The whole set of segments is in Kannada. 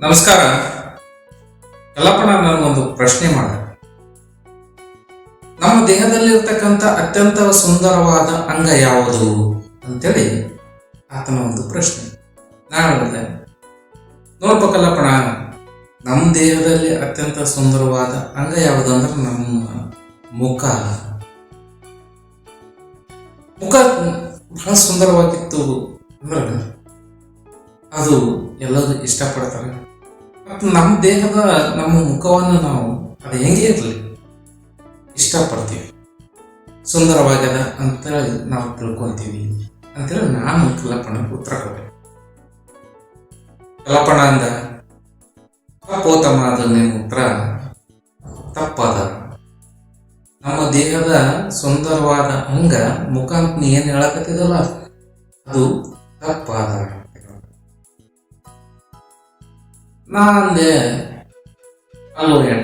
ನಮಸ್ಕಾರ. ಅಲ್ಲಪ್ಪನ ನಾನು ಒಂದು ಪ್ರಶ್ನೆ ಮಾಡ ನಮ್ಮ ದೇಹದಲ್ಲಿರ್ತಕ್ಕಂಥ ಅತ್ಯಂತ ಸುಂದರವಾದ ಅಂಗ ಯಾವುದು ಅಂತೇಳಿ ಆತನ ಒಂದು ಪ್ರಶ್ನೆ. ನಾನು ಹೇಳಿದೆ. ನೋಡ್ಪ ಕಲ್ಲಪ್ಪಣ ನಮ್ಮ ದೇಹದಲ್ಲಿ ಅತ್ಯಂತ ಸುಂದರವಾದ ಅಂಗ ಯಾವುದು ಅಂದ್ರೆ ನಮ್ಮ ಮುಖ. ಮುಖ ಬಹಳ ಸುಂದರವಾಗಿತ್ತು ಅಂದ್ರೆ ಅದು ಎಲ್ಲರೂ ಇಷ್ಟಪಡ್ತಾರೆ. ನಮ್ಮ ದೇಹದ, ನಮ್ಮ ಮುಖವನ್ನು ನಾವು ಅದು ಹೆಂಗೆ ಇರಲಿ? ಇಷ್ಟಪಡ್ತೀವಿ. ಸುಂದರವಾಗ್ಯದ ಅಂತೇಳಿ ನಾವು ತಿಳ್ಕೊಂತೀವಿ. ಅಂತೇಳಿ ನಾನು ಕಲಪಣ ಉತ್ತರ ಕೊಟ್ಟೆ. ಕಲ್ಲಪ್ಪಣ ಅಂದ ತಪ್ಪೋತಮ್ಮ ಅದು ಉತ್ತರ? ತಪ್ಪದ. ನಮ್ಮ ದೇಹದ ಸುಂದರವಾದ ಅಂಗ ಮುಖ ಅಂತ ನೀ ಏನು ಹೇಳಕತ್ತಿದಲ್ಲ ಅದು ತಪ್ಪಾದ. ನಾ ಅಂದೆ ಅಲ್ಲೋ ಹೇಳ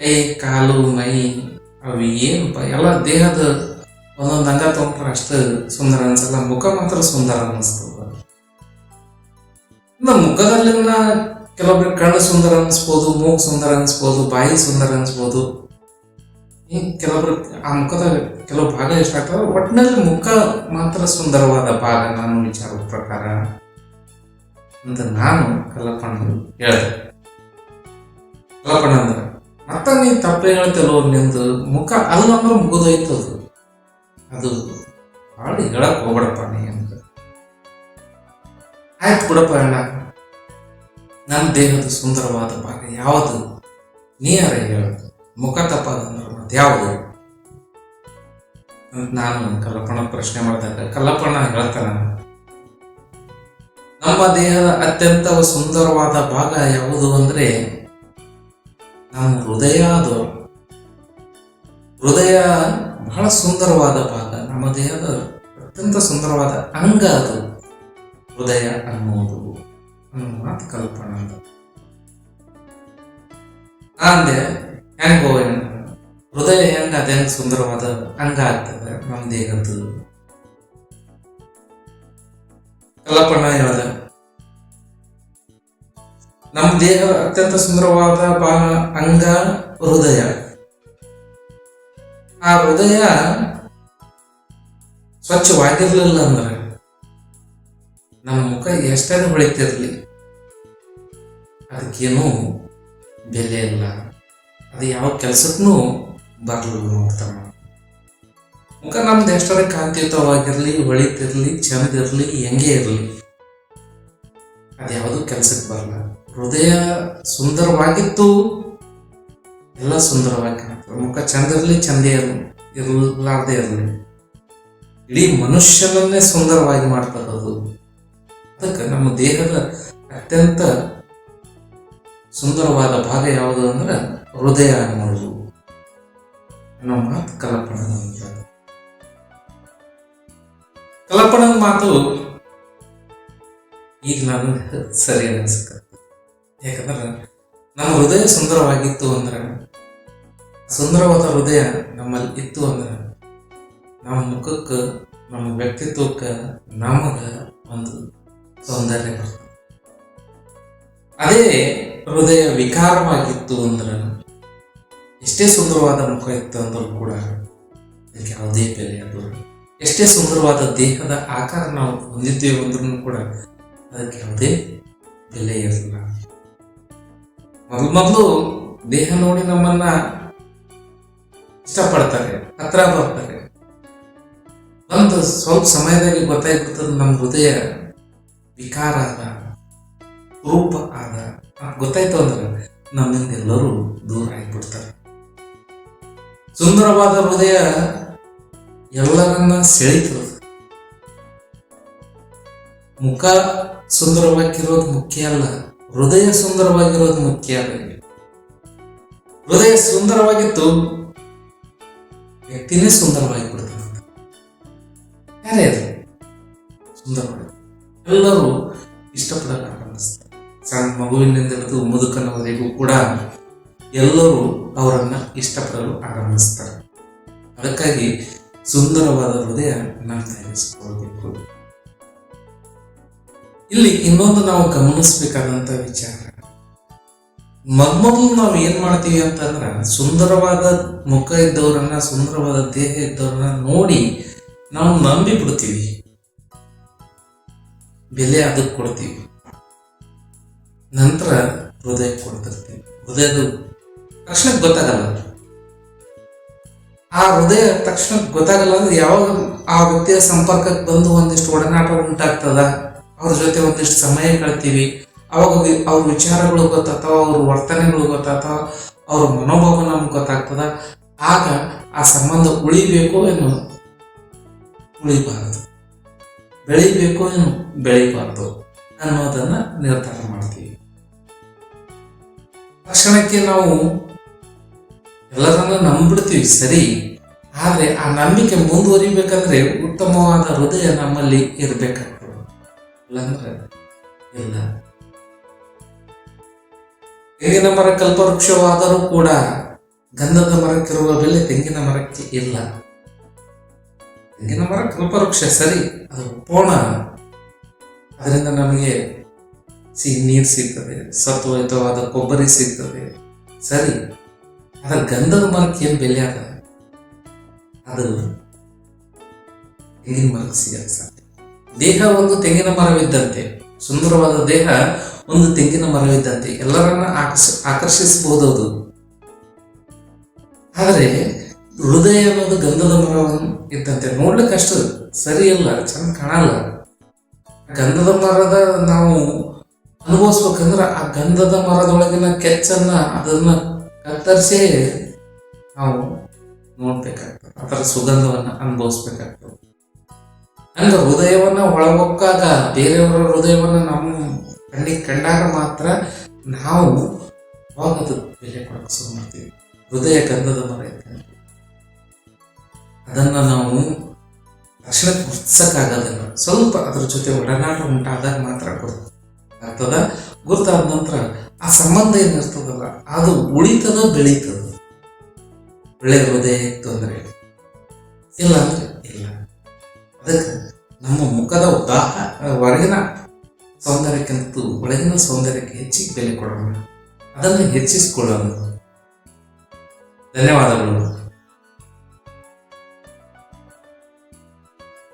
ಕೈ ಕಾಲು, ಮೈ, ಅವು ಏನಪ್ಪ ಎಲ್ಲ ದೇಹದ ಒಂದೊಂದು ಅಂಗ ತೊಗೊಂಡ್ರೆ ಅಷ್ಟು ಸುಂದರ ಅನ್ಸಲ್ಲ. ಮುಖ ಮಾತ್ರ ಸುಂದರ ಅನಿಸ್ತದ. ಇನ್ನು ಮುಖದಲ್ಲಿನ ಕೆಲವೊಬ್ರಿಗೆ ಕಣ್ಣು ಸುಂದರ ಅನಿಸ್ಬೋದು, ಮೂಗು ಸುಂದರ ಅನ್ಸ್ಬೋದು, ಬಾಯಿ ಸುಂದರ ಅನಿಸ್ಬೋದು. ಹಿಂಗೆ ಕೆಲವೊಬ್ರು, ಆ ಮುಖದ ಕೆಲವು ಭಾಗ ಇಷ್ಟ ಆಗ್ತದೆ ಒಟ್ಟಿನಲ್ಲಿ ಮುಖ ಮಾತ್ರ ಸುಂದರವಾದ ಭಾಗ ನಾನು ವಿಚಾರದ ಪ್ರಕಾರ. ಅಂತ ನಾನು ಕಲ್ಲಪ್ಪಣ್ಣ ಹೇಳಿದೆ. ಕಲ್ಲಪ್ಪಣ್ಣ ಅಂದ್ರೆ, ಮತ್ತ ನೀನು ತಪ್ಪೇ ಹೇಳ್ತಲ್ಲೋ ನಿಂದು ಮುಖ ಅಲ್ಲಂದ್ರೆ ಮುಗಿದೋಯ್ತು ಅದು. ಅದು ಭಾಳ ಹೇಳಕ್ ಹೋಗ್ಬೇಡಪ್ಪ ನೀ ಅಂತ ಆಯ್ತು ಬಿಡಪ್ಪ ಅಣ್ಣ. ನನ್ನ ದೇಹದ ಸುಂದರವಾದ ಭಾಗ ಯಾವುದು? ನೀ ಯಾರ ಹೇಳೋದು ಮುಖ ತಪ್ಪಾದಂದ್ರೆ ಮತ್ತೆ ಯಾವುದು? ಅಂತ ನಾನು ಕಲ್ಲಪ್ಪಣ್ಣ ಪ್ರಶ್ನೆ ಮಾಡಿದಾಗ ಕಲ್ಲಪ್ಪಣ್ಣ ಹೇಳ್ತಾನ. ನಮ್ಮ ದೇಹದ ಅತ್ಯಂತ ಸುಂದರವಾದ ಭಾಗ ಯಾವುದು ಅಂದರೆ ನಮ್ಮ ಹೃದಯ ಅದು. ಹೃದಯ ಬಹಳ ಸುಂದರವಾದ ಭಾಗ. ನಮ್ಮ ದೇಹದ ಅತ್ಯಂತ ಸುಂದರವಾದ ಅಂಗ ಅದು. ಹೃದಯ ಅನ್ನುವುದು ಅನ್ನೋ ಮಾತು ಕಲ್ಪನಾ ಅಂತ ಅಂದೆ ಹೆಂಗೋ ಹೃದಯ ಹೆಂಗ ಅದೇ ಸುಂದರವಾದ ಅಂಗ ಆಗ್ತದೆ ನಮ್ಮ ದೇಹದ್ದು? ಕಲ್ಪನಾ ಹೇಳ್ದ. ನಮ್ಮ ದೇಹ ಅತ್ಯಂತ ಸುಂದರವಾದ ಭಾಗ ಅಂಗ ಹೃದಯ. ಆ ಹೃದಯ ಸ್ವಚ್ಛವಾಗಿರ್ಲಿಲ್ಲ ಅಂದ್ರೆ ನಮ್ಮ ಮುಖ ಎಷ್ಟೇ ಹೊಳಿತಿರ್ಲಿ, ಅದಕ್ಕೇನು ಬೆಲೆ ಇಲ್ಲ. ಅದು ಯಾವ ಕೆಲಸಕ್ಕೂ ಬರಲಿಲ್ಲ ನೋಡ್ತಾನ ಮುಖ ನಮ್ದು ಎಷ್ಟರ ಕಾಂತಿಯುತವಾಗಿರ್ಲಿ, ಹೊಳಿತಿರ್ಲಿ, ಚೆಂದಿರ್ಲಿ, ಹೆಂಗೆ ಇರಲಿ ಅದ್ಯಾವುದು ಕೆಲ್ಸಕ್ಕೆ ಬರಲ್ಲ ಹೃದಯ ಸುಂದರವಾಗಿತ್ತು, ಎಲ್ಲ ಸುಂದರವಾಗಿ ಮುಖ ಚಂದ ಇರಲಿ ಚಂದೇ ಇರಲಿ, ಇರಲಾರ್ದೇ ಇರಲಿ. ಇಡೀ ಮನುಷ್ಯನನ್ನೇ ಸುಂದರವಾಗಿ ಮಾಡ್ತದೆ ಅದು ಅದಕ್ಕೆ ನಮ್ಮ ದೇಹದ ಅತ್ಯಂತ ಸುಂದರವಾದ ಭಾಗ ಯಾವುದು ಅಂದ್ರೆ ಹೃದಯ ಅನ್ನೋದು. ಅನ್ನೋ ಮಾತು ಕಲಪಣದ ಕಲಪಣದ ಮಾತು ಈಗ ನಾನು ಸರಿ ಅನಿಸ್ಕ ಯಾಕಂದ್ರೆ ನಮ್ಮ ಹೃದಯ ಸುಂದರವಾಗಿತ್ತು ಅಂದ್ರೆ, ಸುಂದರವಾದ ಹೃದಯ ನಮ್ಮಲ್ಲಿ ಇತ್ತು ಅಂದ್ರೆ, ನಮ್ಮ ಮುಖಕ್ಕೆ, ನಮ್ಮ ವ್ಯಕ್ತಿತ್ವಕ್ಕೆ, ನಮಗೆ ಒಂದು ಸೌಂದರ್ಯ ಬರ್ತದೆ. ಅದೇ ಹೃದಯ ವಿಕಾರವಾಗಿತ್ತು ಅಂದ್ರೆ, ಎಷ್ಟೇ ಸುಂದರವಾದ ಮುಖ ಇತ್ತು ಅಂದರೂ ಕೂಡ, ಅದಕ್ಕೆ ಯಾವುದೇ ಬೆಲೆ ಅದು ಎಷ್ಟೇ ಸುಂದರವಾದ ದೇಹದ ಆಕಾರ ನಾವು ಹೊಂದಿದ್ದೇವೆ ಅಂದ್ರೂ ಕೂಡ, ಅದಕ್ಕೆ ಯಾವುದೇ ಬೆಲೆ ಇರಲಿಲ್ಲ ಮೊದಲು ಮೊದಲು ದೇಹ ನೋಡಿ ನಮ್ಮನ್ನ ಇಷ್ಟಪಡ್ತಾರೆ ಹತ್ರ ಬರ್ತಾರೆ ಒಂದು ಸ್ವಲ್ಪ ಸಮಯದಲ್ಲಿ ಗೊತ್ತಾಗ್ಬಿಡ್ತದೆ ನಮ್ಮ ಹೃದಯ ವಿಕಾರ ಆದ, ರೂಪ ಆದ. ಗೊತ್ತಾಯ್ತು ಅಂದ್ರೆ ನಮ್ಮಿಂದ ಎಲ್ಲರೂ ದೂರ ಆಗಿಬಿಡ್ತಾರೆ. ಸುಂದರವಾದ ಹೃದಯ ಎಲ್ಲರನ್ನ ಸೆಳೀತದೆ ಮುಖ ಸುಂದರವಾಗಿರೋದು ಮುಖ್ಯ ಅಲ್ಲ. ಹೃದಯ ಸುಂದರವಾಗಿರೋದು ಮುಖ್ಯ ಹೃದಯ ಸುಂದರವಾಗಿತ್ತು ವ್ಯಕ್ತಿನೇ ಸುಂದರವಾಗಿ ಬಿಡ್ತಾನೆ ಯಾರೇ ಅದು? ಸುಂದರವಾಗಿ ಎಲ್ಲರೂ ಇಷ್ಟಪಡಲು ಆರಂಭಿಸ್ತಾರೆ ಸಣ್ಣ ಮಗುವಿನಿಂದ ಹಿಡಿದು ಮುದುಕನವರೆಗೂ ಕೂಡ ಎಲ್ಲರೂ ಅವರನ್ನ ಇಷ್ಟಪಡಲು ಆರಂಭಿಸ್ತಾರೆ ಅದಕ್ಕಾಗಿ ಸುಂದರವಾದ ಹೃದಯ ನಾನು ತಯಾರಿಸಿಕೊಳ್ಬೇಕು. ಇಲ್ಲಿ ಇನ್ನೊಂದು ನಾವು ಗಮನಿಸಬೇಕಾದಂತ ವಿಚಾರ. ಮೊದಲು ನಾವು ಏನ್ ಮಾಡ್ತೀವಿ ಅಂತಂದ್ರ, ಸುಂದರವಾದ ಮುಖ ಇದ್ದವರನ್ನ, ಸುಂದರವಾದ ದೇಹ ಇದ್ದವರನ್ನ ನೋಡಿ ನಾವು ನಂಬಿ ಬಿಡ್ತೀವಿ. ಬೆಲೆ ಅದಕ್ಕೆ ಕೊಡ್ತೀವಿ. ನಂತರ ಹೃದಯ ಕೊಡ್ತಿರ್ತೀವಿ. ಹೃದಯದ ತಕ್ಷಣಕ್ಕೆ ಗೊತ್ತಾಗಲ್ಲ. ಆ ಹೃದಯ ತಕ್ಷಣ ಗೊತ್ತಾಗಲ್ಲ ಅಂದ್ರೆ ಯಾವಾಗ ಆ ವ್ಯಕ್ತಿಯ ಸಂಪರ್ಕಕ್ಕೆ ಬಂದು ಒಂದಿಷ್ಟು ಒಡನಾಟ ಉಂಟಾಗ್ತದ? ಅವ್ರ ಜೊತೆ ಒಂದಿಷ್ಟು ಸಮಯ ಕಳ್ತೀವಿ. ಅವಾಗ ಅವ್ರ ವಿಚಾರಗಳು ಗೊತ್ತಾಗ್ತಾವ, ಅವ್ರ ವರ್ತನೆಗಳು ಗೊತ್ತಾಗ್ತಾವ, ಅವ್ರ ಮನೋಭಾವ ನಮ್ಗೆ ಗೊತ್ತಾಗ್ತದ. ಆಗ ಆ ಸಂಬಂಧ ಉಳಿಬೇಕು ಏನು ಉಳಿಬಾರದು. ಬೆಳಿಬೇಕು ಏನು ಬೆಳಿಬಾರದು ಅನ್ನೋದನ್ನ ನಿರ್ಧಾರ ಮಾಡ್ತೀವಿ. ತಕ್ಷಣಕ್ಕೆ ನಾವು ಎಲ್ಲರನ್ನ ನಂಬಿಡ್ತೀವಿ ಸರಿ. ಆದ್ರೆ ಆ ನಂಬಿಕೆ ಮುಂದುವರಿಬೇಕಂದ್ರೆ ಉತ್ತಮವಾದ ಹೃದಯ ನಮ್ಮಲ್ಲಿ ಇರ್ಬೇಕಾಗ್ತದೆ ಇಲ್ಲ. ತೆಂಗಿನ ಮರ ಕಲ್ಪವೃಕ್ಷವಾದರೂ ಕೂಡ ಗಂಧದ ಮರಕ್ಕಿರುವ ಬೆಲೆ ತೆಂಗಿನ ಮರಕ್ಕೆ ಇಲ್ಲ. ತೆಂಗಿನ ಮರ ಕಲ್ಪವೃಕ್ಷ ಸರಿ, ಅದು ಪೋಣ. ಅದರಿಂದ ನಮಗೆ ಸಿಹಿ ನೀರು ಸಿಗ್ತದೆ, ಸತ್ವಯುತವಾದ ಕೊಬ್ಬರಿ ಸಿಗ್ತದೆ. ಸರಿ ಅದರ ಗಂಧದ ಮರಕ್ಕೆ ಏನು ಬೆಲೆ ಅದ ಅದು ತೆಂಗಿನ ಮರಕ್ಕೆ ಸಿಗಲ್ಲ ಸಾಧ್ಯ ದೇಹ ಒಂದು ತೆಂಗಿನ ಮರವಿದ್ದಂತೆ. ಸುಂದರವಾದ ದೇಹ ಒಂದು ತೆಂಗಿನ ಮರವಿದ್ದಂತೆ. ಎಲ್ಲರನ್ನ ಆಕರ್ಷ ಆಕರ್ಷಿಸಬಹುದು ಆದರೆ ಹೃದಯ ಅನ್ನೋದು ಗಂಧದ ಮರವನ್ನು ಇದ್ದಂತೆ. ನೋಡ್ಲಿಕ್ಕೆ ಅಷ್ಟು ಸರಿಯಲ್ಲ ಚಂದ ಕಾಣಲ್ಲ. ಗಂಧದ ಮರದ ನಾವು ಅನುಭವಿಸ್ಬೇಕಂದ್ರೆ ಆ ಗಂಧದ ಮರದೊಳಗಿನ ಕೆಚ್ಚನ್ನ ಅದನ್ನ ಕತ್ತರಿಸಿ ನಾವು ನೋಡ್ಬೇಕಾಗ್ತದೆ. ಅದರ ಸುಗಂಧವನ್ನ ಅನುಭವಿಸ್ಬೇಕಾಗ್ತದೆ. ಹಂಗ ಹೃದಯವನ್ನ ಒಳಗೊಕ್ಕಾಗ ಬೇರೆಯವರ ಹೃದಯವನ್ನ ನಮ್ಮ ಕಣ್ಣಿಗೆ ಕಂಡಾಗ ಮಾತ್ರ ನಾವು ಅವಾಗ ಅದು ಬೆಲೆ ಕೊಡಕ್ಕೆ ಶುರು ಮಾಡ್ತೀವಿ. ಹೃದಯ ಗಂಧದ ಮರ ಅದನ್ನ ನಾವು ತಕ್ಷಣ ಗುರ್ತಿಸಕ್ಕಾಗೋದಿಲ್ಲ ಸ್ವಲ್ಪ ಅದ್ರ ಜೊತೆ ಒಡನಾಟ ಉಂಟಾದಾಗ ಮಾತ್ರ ಗುರ್ತು ಆಗ್ತದ ಗುರ್ತಾದ ನಂತರ ಆ ಸಂಬಂಧ ಏನಿರ್ತದಲ್ಲ ಅದು ಉಳಿತದ ಬೆಳೀತದ. ಒಳ್ಳೆ ಹೃದಯ ಇತ್ತು ಅಂದ್ರೆ ಇಲ್ಲ ಅಂದ್ರೆ ಅದಕ್ಕೆ ನಮ್ಮ ಮುಖದ ಉದಾಹ ಹೊರಗಿನ ಸೌಂದರ್ಯಕ್ಕಿಂತ ಒಳಗಿನ ಸೌಂದರ್ಯಕ್ಕೆ ಹೆಚ್ಚಿಗೆ ಬೆಲೆ ಕೊಡೋಣ. ಅದನ್ನು ಹೆಚ್ಚಿಸಿಕೊಳ್ಳೋಣ. ಧನ್ಯವಾದಗಳು.